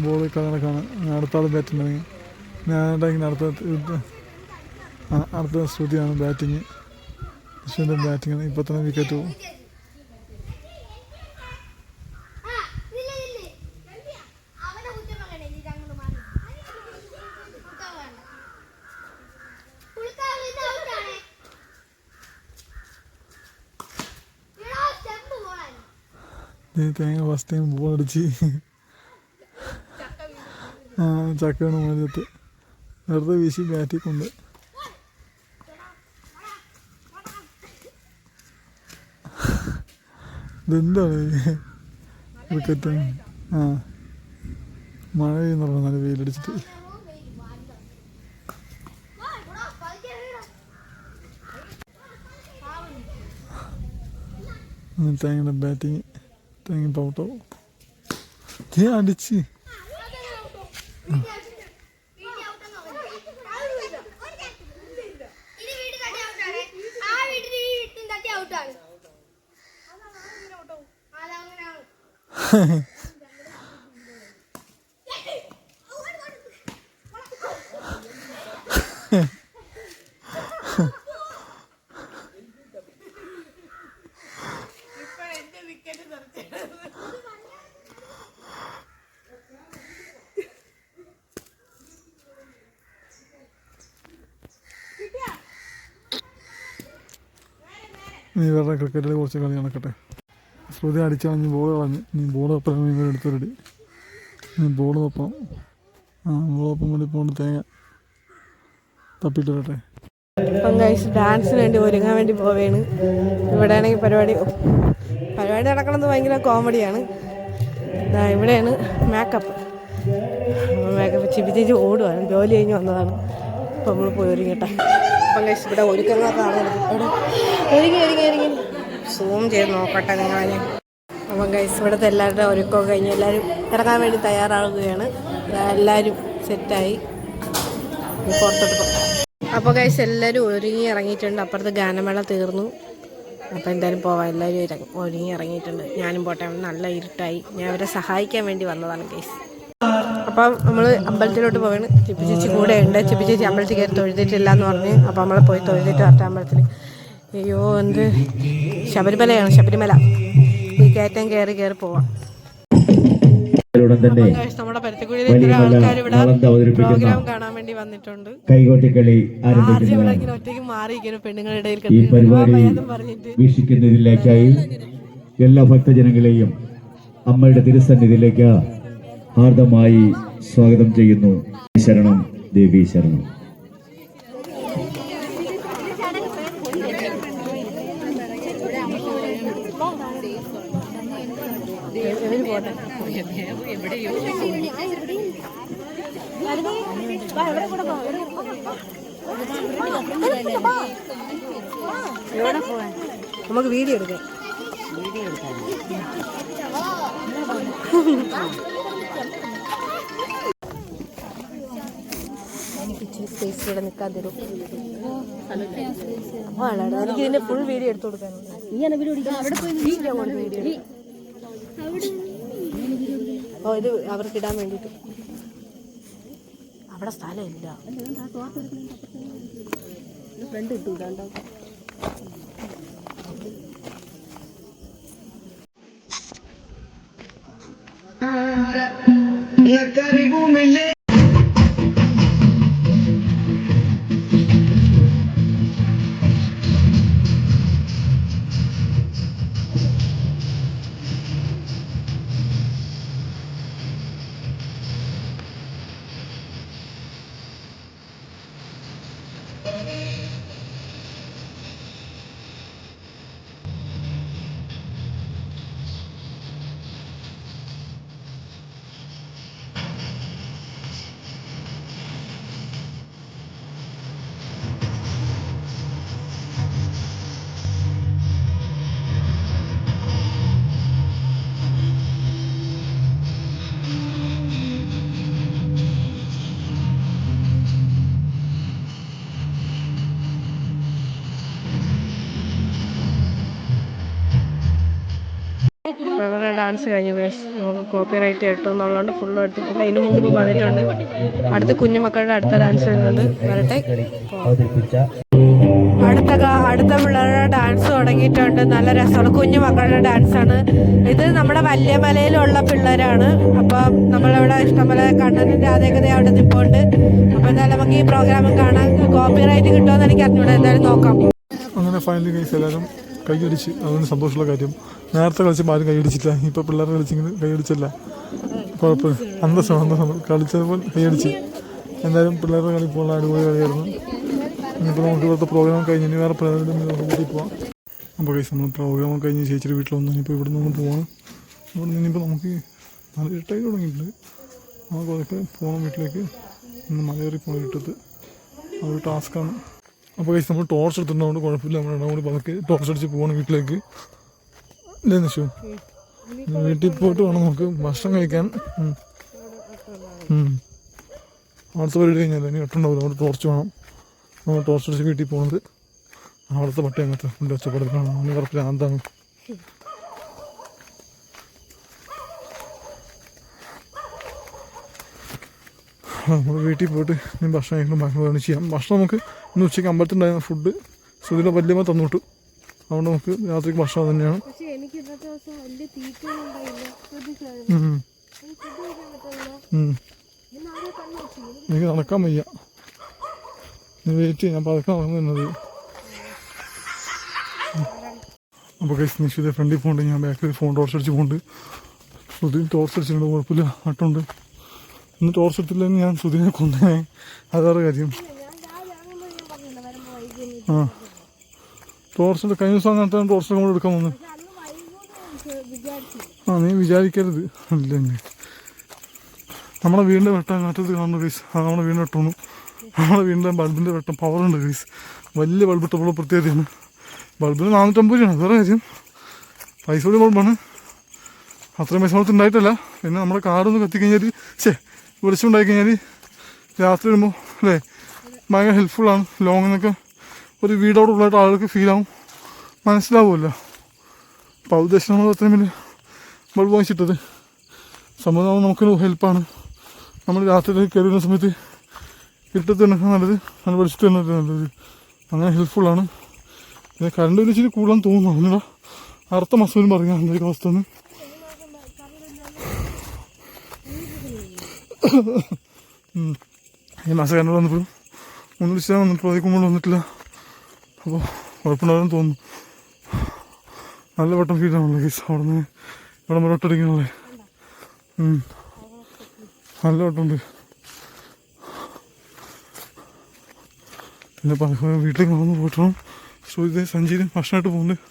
ബോൾ കണക്കാണ് അടുത്ത ആൾ ബാറ്റ് ഉണ്ടെങ്കിൽ ഞാനുണ്ടെങ്കിൽ അടുത്ത അടുത്ത ശ്രുതിയാണ് ബാറ്റിങ് അശ്വിന്റെ ബാറ്റിംഗ് ഇപ്പം തന്നെ വിക്കറ്റ് പോകും തേങ്ങ ഫസ്റ്റ് ടൈം ബോൾ അടിച്ച്. ആ ചക്ക വീണ് മുകളിലെത്ത് വെറുതെ വീശി ബാറ്റിൽ കൊണ്ട് ഇതെന്താണ്? ക്രിക്കറ്റ്? ആ. മഴ പെയ്യുന്നുള്ളൂ നല്ല വെയിലടിച്ചിട്ട്. തേങ്ങയുടെ ബാറ്റിങ് തേങ്ങ പൗട്ടോ തീ അടിച്ച് ഇത് വീട് തട്ടി ഔട്ടാണ് ആ വീട്ടിൽ ഈ വീട്ടിൽ തട്ടി ഔട്ടാണ് അതങ്ങനെയാണ് നീ വേറെ ക്രിക്കറ്റിൽ കുറച്ച് കളി നടക്കട്ടെ. ശ്രുതി അടിച്ച് കളഞ്ഞ് ബോൾ കളഞ്ഞ്. നീ ബോൾ ഒപ്പം നീ എടുത്ത് റെഡി നീ ബോൾ ഒപ്പം. ആ ബോൾ ഒപ്പം വേണ്ടി പോണ്ട് തേങ്ങ. തപ്പിട്ട് വരട്ടെ. ഡാൻസിന് വേണ്ടി ഒരുങ്ങാൻ വേണ്ടി പോവുകയാണ് ഇവിടെ ആണെങ്കിൽ പരിപാടി പരിപാടി നടക്കണത് ഭയങ്കര കോമഡിയാണ് ഇവിടെയാണ് മേക്കപ്പ് മേക്കപ്പ് ചിപ്പി ചേച്ചി ഓടുവാണ്. ജോലി കഴിഞ്ഞ് വന്നതാണ്. അപ്പം നമ്മൾ പോയി ഒരുങ്ങട്ടെ. അപ്പം ഇവിടെ ഒരുക്കങ്ങളൊക്കെ കാണുന്നത് ഒരുങ്ങി ഒരുങ്ങി സൂം ചെയ്ത് നോക്കട്ടെ നിങ്ങളെ. അപ്പം ഗൈസ് ഇവിടുത്തെ എല്ലാവരുടെ ഒരുക്കം കഴിഞ്ഞ് എല്ലാവരും ഇറങ്ങാൻ വേണ്ടി തയ്യാറാവുകയാണ്. എല്ലാവരും സെറ്റായി. പുറത്തോട്ട് അപ്പോൾ ഗൈസ് എല്ലാവരും ഒരുങ്ങി ഇറങ്ങിയിട്ടുണ്ട്. അപ്പുറത്ത് ഗാനമേള തീർന്നു. അപ്പോൾ എന്തായാലും പോവാം. എല്ലാവരും ഇറങ്ങി ഒരുങ്ങി ഇറങ്ങിയിട്ടുണ്ട്. ഞാനും പോട്ടെ. നല്ല ഇരുട്ടായി. ഞാൻ അവരെ സഹായിക്കാൻ വേണ്ടി വന്നതാണ് ഗൈസ് അപ്പം നമ്മൾ അമ്പലത്തിലോട്ട് പോവാണ്. ചിപ്പി ചേച്ചി കൂടെ ഉണ്ട് ചിപ്പി ചേച്ചി അമ്പലത്തിൽ കയറി തൊഴുതിട്ടില്ല എന്ന് പറഞ്ഞ്. അപ്പോൾ നമ്മൾ പോയി തൊഴുതിട്ട് വരട്ടെ അമ്പലത്തിൽ അയ്യോ എന്ത്? ശബരിമലയാണ് ശബരിമല. ഈ കയറ്റം കയറി കയറി പോവാം. നമ്മുടെ പരുത്തിക്കുഴിയിൽ ഇത്ര ആൾക്കാർ ഇവിടെ ആളന്ത് അവതരിപ്പിക്കുന്ന പ്രോഗ്രാം കാണാൻ വേണ്ടി വന്നിട്ടുണ്ട്. കൈകൊട്ടിക്കളി ആദ്യം ഇവിടെ ഒറ്റയ്ക്ക് മാറിയിരിക്കുന്നു പെണ്ണുങ്ങളുടെ ഇടയിൽ ഈ പരിപാടി വീക്ഷിക്കുന്നതിലേക്കായി എല്ലാ ഭക്തജനങ്ങളെയും അമ്മയുടെ തിരുസന്നിധിയിലേക്ക് ഹാർദമായി സ്വാഗതം ചെയ്യുന്നു. ശരണം ദേവി ശരണം. പോട്ടെ എവിടെ പോവാൻ നമുക്ക് വീഡിയോ എടുക്കാം. എനിക്ക് ഇച്ചിരി സ്പേസ് ഇവിടെ നിൽക്കാൻ തരും. ആണോ എനിക്ക് ഇതിന്റെ ഫുൾ വീഡിയോ എടുത്തു കൊടുക്കാനുണ്ട്. വീഡിയോ ഓ ഇത് അവർക്കിടാൻ വേണ്ടിയിട്ട്. വേണ്ടിട്ട് അവിടെ സ്ഥലമില്ല. ഫ്രണ്ട് കിട്ടൂലോ അവരുടെ ഡാൻസ് കഴിഞ്ഞു കോപ്പി റൈറ്റ് കിട്ടും എന്നുള്ളതുകൊണ്ട് ഫുള്ളും എടുത്തിട്ടില്ല അതിന് മുമ്പ് വന്നിട്ടുണ്ട്. അടുത്ത കുഞ്ഞുമക്കളുടെ അടുത്ത ഡാൻസ് വരുന്നത്. വരട്ടെ. അടുത്ത അടുത്ത പിള്ളേരുടെ ഡാൻസ് തുടങ്ങിയിട്ടുണ്ട്. നല്ല രസമാണ്. കുഞ്ഞു മക്കളുടെ ഡാൻസാണ് ഇത് നമ്മുടെ വല്യമലയിലുള്ള പിള്ളേരാണ്. അപ്പം നമ്മളിവിടെ ഇഷ്ടംപോലെ കണ്ണനിന്റെ അതേകത അവിടെ നിൽപ്പുണ്ട് അപ്പം എന്തായാലും നമുക്ക് ഈ പ്രോഗ്രാം കാണാൻ കോപ്പി റൈറ്റ് കിട്ടുമെന്ന് എനിക്ക് അറിഞ്ഞൂടെ. എന്തായാലും നോക്കാം. അങ്ങനെ ഫൈനലി കൈസ് എല്ലാവരും കൈയടിച്ച്. അതുകൊണ്ട് സന്തോഷമുള്ള കാര്യം. നേരത്തെ കളിച്ചപ്പോൾ ആരും കൈയടിച്ചില്ല ഇപ്പോൾ പിള്ളേർ കളിച്ചിങ്ങനെ കൈയടിച്ചില്ല കുഴപ്പമില്ല. അന്തസ്സം അന്തസ്സം കളിച്ചപ്പോൾ കൈയടിച്ച് എന്തായാലും പിള്ളേരുടെ കളി പോകുന്ന അടിപൊളി കളിയായിരുന്നു. ഇനിയിപ്പോൾ നമുക്ക് ഇവിടുത്തെ പ്രോഗ്രാം കഴിഞ്ഞ് ഇനി വേറെ പിള്ളേരുടെ കൂട്ടി പോവാം. അപ്പോൾ കൈസ് നമ്മൾ പ്രോഗ്രാം കഴിഞ്ഞ് ചേച്ചിയുടെ വീട്ടിൽ വന്നു ഇനിയിപ്പോൾ ഇവിടെ നിന്ന് പോവാണ്. ഇവിടെ നിന്ന് ഇനിയിപ്പോൾ നമുക്ക് നല്ല ഇട്ടായി തുടങ്ങിയിട്ടുണ്ട്. നമുക്ക് അതൊക്കെ പോകണം വീട്ടിലേക്ക്. ഇന്ന് മലയേറി പോകാൻ ഇട്ടത് അതൊരു ടാസ്ക്കാണ് അപ്പോൾ കഴിച്ച് നമ്മൾ ടോർച്ച് എടുത്തിട്ടുണ്ടാവുകൊണ്ട് കുഴപ്പമില്ല. നമ്മൾ രണ്ടാം കൂടി പതുക്കെ ടോർച്ച് അടിച്ച് പോകണം വീട്ടിലേക്ക്. അല്ലേ നിഷു? വീട്ടിൽ പോയിട്ട് വേണം നമുക്ക് ഭക്ഷണം കഴിക്കാൻ. അവിടുത്തെ പരിപാടി കഴിഞ്ഞാൽ ഇനി ഒട്ടുണ്ടാവില്ല. അവിടെ ടോർച്ച് വേണം. നമ്മൾ ടോർച്ച് അടിച്ച് വീട്ടിൽ പോകുന്നത് അവിടുത്തെ പട്ടി അങ്ങനത്തെ ഉണ്ട് ഒച്ചപ്പെടുത്തണം അവന് കുറച്ച് ആന്താണ്. നമ്മൾ വീട്ടിൽ പോയിട്ട് ഇനി ഭക്ഷണം കഴിക്കണം. ഭക്ഷണം ചെയ്യാം. ഭക്ഷണം നമുക്ക് ഇന്ന് ഉച്ചയ്ക്ക് അമ്പലത്തിലുണ്ടായിരുന്ന ഫുഡ് സുധിയുടെ വല്യമ്മ തന്നുവിട്ടു അതുകൊണ്ട് നമുക്ക് രാത്രിക്ക് ഭക്ഷണം തന്നെയാണ്. പക്ഷേ എനിക്ക് ഇന്നത്തെ ദിവസം വലിയ ഉണ്ടായില്ല. നടക്കാൻ വയ്യ. നീ വെയിറ്റ് ചെയ്യാം. ഞാൻ നടന്നു തന്നത് അപ്പോൾ കൈസ് നിശ്ചിത ഫ്രണ്ടിൽ പോകുന്നുണ്ട് ഞാൻ ബാക്കിൽ ഫോൺ ടോർച്ച് അടിച്ച് പോകുന്നുണ്ട് ശ്രുതി ടോർച്ച് അടിച്ചിട്ടുണ്ട്. കുഴപ്പമില്ല. ആട്ടുണ്ട് ഇന്ന് ടോർച്ച് എടുത്തില്ലെന്ന് ഞാൻ ശ്രുതിനെ കൊണ്ടുപോയി അതാണ് കാര്യം. ആ. ടോർച്ച് കഴിഞ്ഞ ദിവസം അങ്ങനത്തെ ടോർച്ച് നമ്മൾ എടുക്കാൻ വന്നു. ആ നീ വിചാരിക്കരുത്. ഇല്ലെങ്കിൽ നമ്മളെ വീടിന്റെ വെട്ടം കാറ്റത്ത് കാണുന്നു ഗൈസ്. അത് നമ്മുടെ വീടിന്റെ വെട്ടമാണ് നമ്മുടെ വീടിന്റെ ബൾബിന്റെ വെട്ടം പവറുണ്ട് ഗൈസ്. വലിയ ബൾബ് ഇട്ടപ്പോൾ പ്രത്യേകതയാണ്. ബൾബിന് നാനൂറ്റമ്പത് രൂപയാണ്. വേറെ കാര്യം പൈസ കൂടി ബൾബാണ്. അത്രയും പൈസ കൊടുത്ത് ഉണ്ടായിട്ടല്ല. പിന്നെ നമ്മുടെ കാടൊന്ന് കത്തിക്കഴിഞ്ഞാൽ ശേ വെളിച്ചം കഴിഞ്ഞാൽ രാത്രി വരുമ്പോൾ അല്ലേ? ഭയങ്കര ഹെൽപ്ഫുള്ളാണ് ലോങ്ങിൽ നിന്നൊക്കെ ഒരു വീടോട് ഉള്ളതായിട്ട് ആളുകൾക്ക് ഫീലാവും മനസ്സിലാവുമല്ലോ. അപ്പോൾ ആ ഉദ്ദേശം നമ്മൾ അത്രയും വലിയ ബൾബ് വാങ്ങിച്ചിട്ടത്. സംബന്ധമാകുമ്പോൾ നമുക്കൊരു ഹെൽപ്പാണ് നമ്മൾ രാത്രി കയറി വരുന്ന സമയത്ത് ഇരുട്ടത്ത് തന്നെ നല്ലത് നല്ല വെളിച്ചിട്ട് തന്നെ നല്ലത് അങ്ങനെ ഹെൽപ്ഫുള്ളാണ് പിന്നെ കറണ്ട് ബില്ല് ഇച്ചിരി കൂടുതലാന്ന് തോന്നുന്നു. അങ്ങനെയുള്ള അടുത്ത മസൂരും പറയാം എന്തൊക്കെ അവസ്ഥ എന്ന്. ഈ മാസം കറണ്ട് വന്നപ്പോഴും ഒന്ന് വിളിച്ചാൽ വന്നിട്ട് അതിൽ വന്നിട്ടില്ല. അപ്പോൾ കുഴപ്പമുണ്ടാകുമെന്ന് തോന്നുന്നു. നല്ല വട്ടം ഫീലാണല്ലോ കേസ് അവിടെ നിന്ന് ഇവിടെ വരെ നല്ല വട്ടമുണ്ട്. പിന്നെ പലപ്പോഴും വീട്ടിലേക്ക് വന്ന് പോയിട്ടും സൂര്യ സഞ്ചിയിലും ഭക്ഷണമായിട്ട് പോകുന്നുണ്ട്.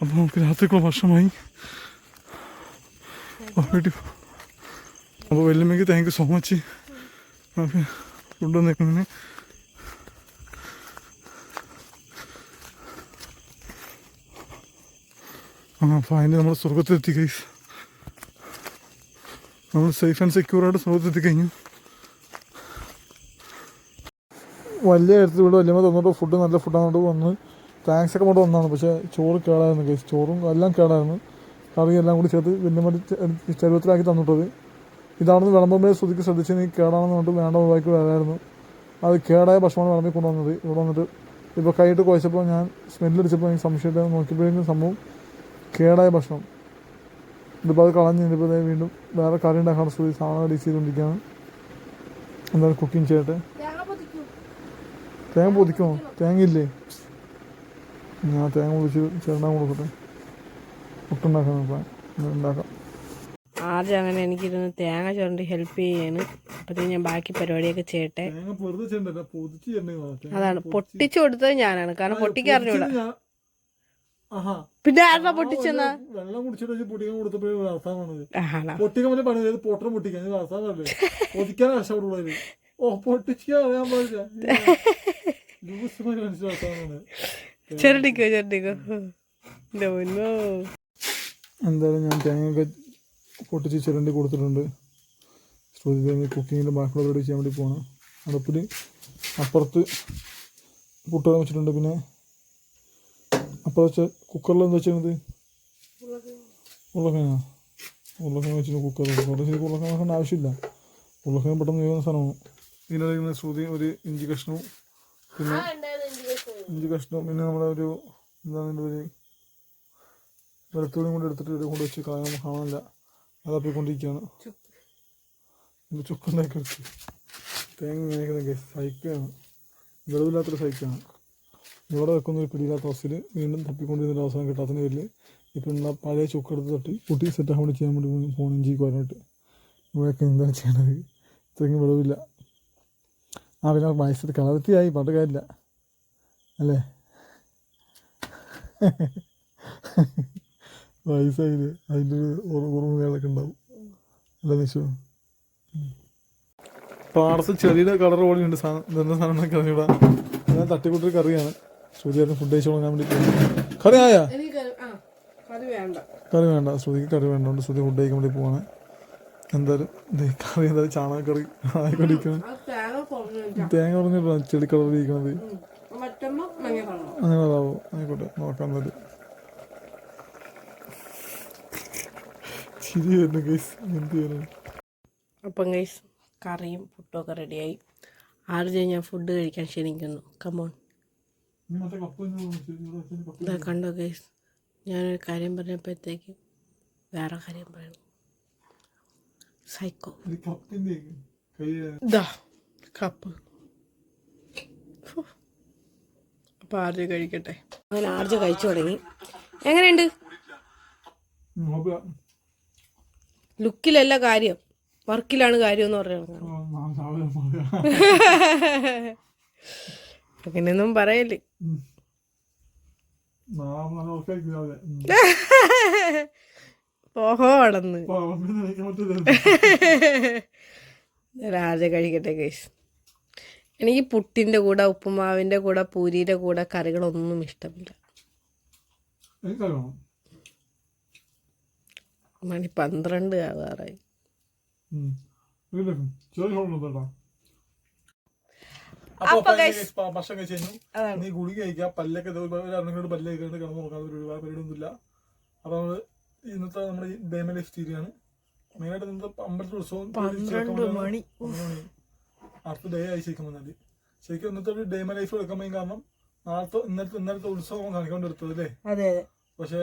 അപ്പോൾ നമുക്ക് രാത്രിക്കുള്ള ഭക്ഷണമായി. വീട്ടിൽ അപ്പോൾ വല്യമ്മയ്ക്ക് താങ്ക് യു സോ മച്ച് നമുക്ക് ഫുഡ് വന്നേക്കുന്നതിന് ആ ഫൈനലി നമ്മൾ സ്വർഗത്തിലെത്തി കൈസ് നമ്മൾ സേഫ് ആൻഡ് സെക്യൂർ ആയിട്ട് സ്വർഗത്തെത്തി കഴിഞ്ഞു. വലിയ കാര്യത്തിൽ ഇവിടെ വലിയ തന്നിട്ട് ഫുഡ് നല്ല ഫുഡാണ് വന്ന് താങ്ക്സ് ഒക്കെ കൊണ്ട് വന്നതാണ്. പക്ഷേ ചോറ് കേടായിരുന്നു കൈസ് ചോറും എല്ലാം കേടായിരുന്നു. കറി എല്ലാം കൂടി ചേർത്ത് വലിയ ചരുവത്തിലാക്കി തന്നിട്ടത്. ഇതാണെന്ന് വിളമ്പമ്മയെ ശ്രുതിക്ക് ശ്രദ്ധിച്ച് നീ കേടാണെന്ന് പറഞ്ഞിട്ട് വേണ്ട ഒഴിവാക്കി വരായിരുന്നു. അത് കേടായ ഭക്ഷണമാണ് വിളമ്പി കൊണ്ടുവന്നത്. ഇവിടെ വന്നിട്ട് ഇപ്പോൾ കൈയിട്ട് കുഴച്ചപ്പോൾ ഞാൻ സ്മെല്ലടിച്ചപ്പോൾ എനിക്ക് സംശയമായിട്ട് നോക്കിയപ്പോഴേക്കും സംഭവം കേടായ ഭക്ഷണം. ഇതിപ്പോൾ അത് കളഞ്ഞ് ഇതിപ്പോൾ ദേ വീണ്ടും വേറെ കറി ഉണ്ടാക്കാൻ ശ്രുതി സാധനം ഡീസ് ചെയ്തുകൊണ്ടിരിക്കുകയാണ് എന്താണ് കുക്കിംഗ് ചെയ്യട്ടെ. തേങ്ങ പൊതിക്കൂ. തേങ്ങ ഇല്ലേ? ഞാൻ തേങ്ങ പൊതിച്ച് ചേർന്നാൻ കൊടുക്കട്ടെ. പുട്ടുണ്ടാക്കാൻ നോക്കാം ഉണ്ടാക്കാം. ആദ്യം അങ്ങനെ എനിക്കിരുന്ന് തേങ്ങ ചുരണ്ടി ഹെൽപ്പ് ചെയ്യാണ്. അപ്പത്തേക്ക് ഞാൻ ബാക്കി പരിപാടിയൊക്കെ ചെയ്യട്ടെ. അതാണ്. പൊട്ടിച്ചു കൊടുത്തത് ഞാനാണ്. കാരണം പൊട്ടിക്ക് അറിഞ്ഞൂടാ. ആഹാ പിന്നെ ആരുടെ പൊട്ടിച്ചെന്ന? വെള്ളം കുടിച്ചിട്ട് പൊട്ടിക്കാൻ കൊടുത്തപ്പോഴേ അവസാനമാണത് ആണോ? പൊട്ടിക്കാൻ പറ്റിയ പണി ചെയ്ത് പൊട്ടറ പൊട്ടിക്കാൻ അവസാനമല്ലേ പൊതിക്കാൻ രക്ഷപ്പെടുള്ളത് ഓ പൊട്ടിക്കാൻ അറിയാൻ പാടില്ല. ചെറുടിക്കോ ചെറുടിക്കോ എന്തായാലും ഞാൻ തേങ്ങയൊക്കെ പൊട്ടിച്ച് ചിരണ്ടി കൊടുത്തിട്ടുണ്ട്. ശ്രുതി തേങ്ങ കുക്കിങ്ങിന്റെ ബാക്കിയുള്ള പരിപാടി ചെയ്യാൻ വേണ്ടി പോകണം അടുപ്പിൽ അപ്പുറത്ത് പുട്ടുകൾ വെച്ചിട്ടുണ്ട്. പിന്നെ അപ്പുറത്ത് കുക്കറിൽ എന്താ വെച്ചത് ഉരുളക്കിഴങ്ങ. ഉരുളക്കിഴങ്ങ് വെച്ചിട്ട് കുക്കർ കുക്കറിൽ ശരി ഉരുളക്കിഴങ്ങ് ആവശ്യമില്ല. ഉരുളക്കിഴങ്ങ് പെട്ടെന്ന് ചെയ്യുന്ന സാധനമാണ്. ഇതിനകത്ത് ശ്രുതി ഒരു ഇഞ്ചി കഷ്ണവും പിന്നെ ഇഞ്ചി കഷ്ണവും. പിന്നെ നമ്മുടെ ഒരു എന്താണ് ഒരു വെളുത്തുള്ളിയും കൂടി എടുത്തിട്ട് ഇവിടെ കൊണ്ട് വെച്ച് കളയാൻ കാണാനില്ല അതപ്പിക്കൊണ്ടിരിക്കുകയാണ് ഇത് ചുക്കുണ്ടാക്കി എടുത്ത് തേങ്ങ ഇങ്ങനെ സൈക്കാണ് വെളിവില്ലാത്തൊരു സൈക്കാണ് ഇവിടെ വെക്കുന്ന ഒരു പിടിയില്ലാത്ത അവസ്ഥയിൽ വീണ്ടും തപ്പിക്കൊണ്ടിരുന്ന അവസരം കിട്ടാത്തതിന് പേരിൽ ഇപ്പം ഉള്ള പഴയ ചുക്കെടുത്ത് തട്ടി കുട്ടി സെറ്റാക്കാൻ വേണ്ടി ചെയ്യാൻ വേണ്ടി ഫോൺ ഇഞ്ചി കോരാനായിട്ട്. ഇവിടെയൊക്കെ എന്താ ചെയ്യണത്? ഇത്രയും വിളവില്ല ആ പിന്നെ വയസ്സിൽ കളർത്തിയായി പണ്ട് കാര്യമില്ല. അല്ലേ? വയസ്സായില്ലേ? അതിന്റെ ഒരു ഓർമ്മകളൊക്കെ ഉണ്ടാവും. അല്ല നിശോ പാടത്ത് ചെറിയ കളർ പോലെയുണ്ട് സാധനം ഇതെന്താ സാധനം ഞാൻ തട്ടിക്കൂട്ടൊരു കറിയാണ്. സൂര്യായിരുന്നു ഫുഡ് കഴിച്ചു തുടങ്ങാൻ വേണ്ടി കറി ആയാ? കറി വേണ്ട. ശ്രുതിക്ക് കറി വേണ്ടതുകൊണ്ട് ശ്രുതി ഫുഡ് കഴിക്കാൻ വേണ്ടി പോവാണ്. എന്തായാലും കറി എന്തായാലും ചാണകക്കറി ആയിക്കൊണ്ടിരിക്കണം തേങ്ങ പറഞ്ഞിട്ടാണ് കളർ അങ്ങനെ അതാവോ. ആയിക്കോട്ടെ നോക്കാം എന്നാൽ. ചിരി വരുന്നു കേസ് എന്ത് ചെയ്യാനാണ് അപ്പം ഗൈസ് കറിയും പുട്ടൊക്കെ റെഡിയായി ആറ് ഞാൻ ഫുഡ് കഴിക്കാൻ ക്ഷണിക്കുന്നു. കമോൺ ഇതാ കണ്ടോ ഗൈസ് ഞാനൊരു കാര്യം പറഞ്ഞപ്പോഴത്തേക്ക് വേറെ കാര്യം പറയണം സൈക്കോ ഇതാ കപ്പ് അപ്പൊ ആർജ് കഴിക്കട്ടെ. അങ്ങനെ ആർജ് കഴിച്ചു തുടങ്ങി. എങ്ങനെയുണ്ട്? ലുക്കിലല്ല കാര്യം. വർക്കിലാണ് കാര്യം എന്ന് പറയുന്നത് അങ്ങനെയൊന്നും പറയല്ലേ ഓഹോ അടന്ന് രാജ കഴിക്കട്ടെ കേസ് എനിക്ക് പുട്ടിന്റെ കൂടെ ഉപ്പുമാവിന്റെ കൂടെ പൂരിയുടെ കൂടെ കറികളൊന്നും ഇഷ്ടമില്ല. മണി പന്ത്രണ്ട് ആവാറായി അപ്പൊ ഭക്ഷണം കഴിച്ചു നീ ഗുളിക കഴിക്കുക പല്ലൊക്കെ രണ്ടും പല്ല് കഴിക്കാണ്ട് കിടന്ന് നോക്കാതെ ഒരുപാട് പരിപാടിയൊന്നുമില്ല അപ്പൊ നമ്മൾ ഇന്നത്തെ നമ്മുടെ മെയിനായിട്ട് ഇന്നത്തെ അമ്പലത്തിൽ ഉത്സവം മണി. അടുത്ത ഡേ ആയി ശരിക്കും വന്നാൽ ശരിക്കും ഇന്നത്തെ ഒരു ഡേമ ലൈഫ് എടുക്കാൻ കാരണം നാളത്തെ ഇന്നത്തെ ഇന്നലത്തെ ഉത്സവം കാണിക്കൊണ്ടെടുത്തത് അല്ലേ? അതെ പക്ഷെ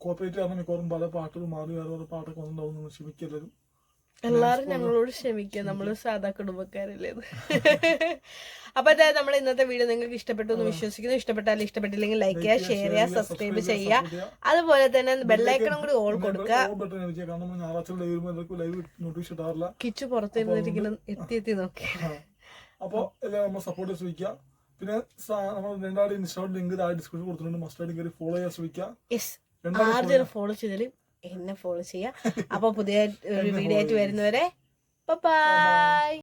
കോപ്പറേറ്റ് കാരണം മിക്കവാറും പല പാട്ടുകൾ മാറി വേറെ വേറെ പാട്ടൊക്കെ ഉണ്ടാവും ക്ഷമിക്കല്ലതും എല്ലാരും ഞങ്ങളോട് ക്ഷമിക്കുക. നമ്മൾ സാധാ കുടുംബക്കാരല്ലേ. അപ്പൊ അതായത് നമ്മുടെ ഇന്നത്തെ വീഡിയോ നിങ്ങൾക്ക് ഇഷ്ടപ്പെട്ടു എന്ന് വിശ്വസിക്കുന്നു. ഇഷ്ടപ്പെട്ടാൽ ഇഷ്ടപ്പെട്ടില്ലെങ്കിൽ ലൈക്ക് ചെയ്യുക ഷെയർ ചെയ്യുക സബ്സ്ക്രൈബ് ചെയ്യുക അതുപോലെ തന്നെ ബെല്ലൈക്കണം കൂടി ഓൾ കൊടുക്കുക. നമ്മൾ കിച്ചു പുറത്തിരുന്നിരിക്കുന്ന എത്തി എത്തി നോക്കി. നമ്മൾ സപ്പോർട്ട് ശ്രമിക്കുക. പിന്നെ നമ്മൾ രണ്ടാമത് ഇൻസ്റ്റാൾ ലിങ്ക് ഡിസ്ക്രിപ്ഷൻ കൊടുത്തിട്ടുണ്ട്. മസ്റ്റായിട്ട് ഫോളോ ചെയ്യാൻ ശ്രമിക്കുക. ഫോളോ ചെയ്താലും എന്നെ ഫോളോ ചെയ്യുക അപ്പൊ പുതിയ ഒരു വീഡിയോ ആയിട്ട് വരുന്നവരെ ബൈ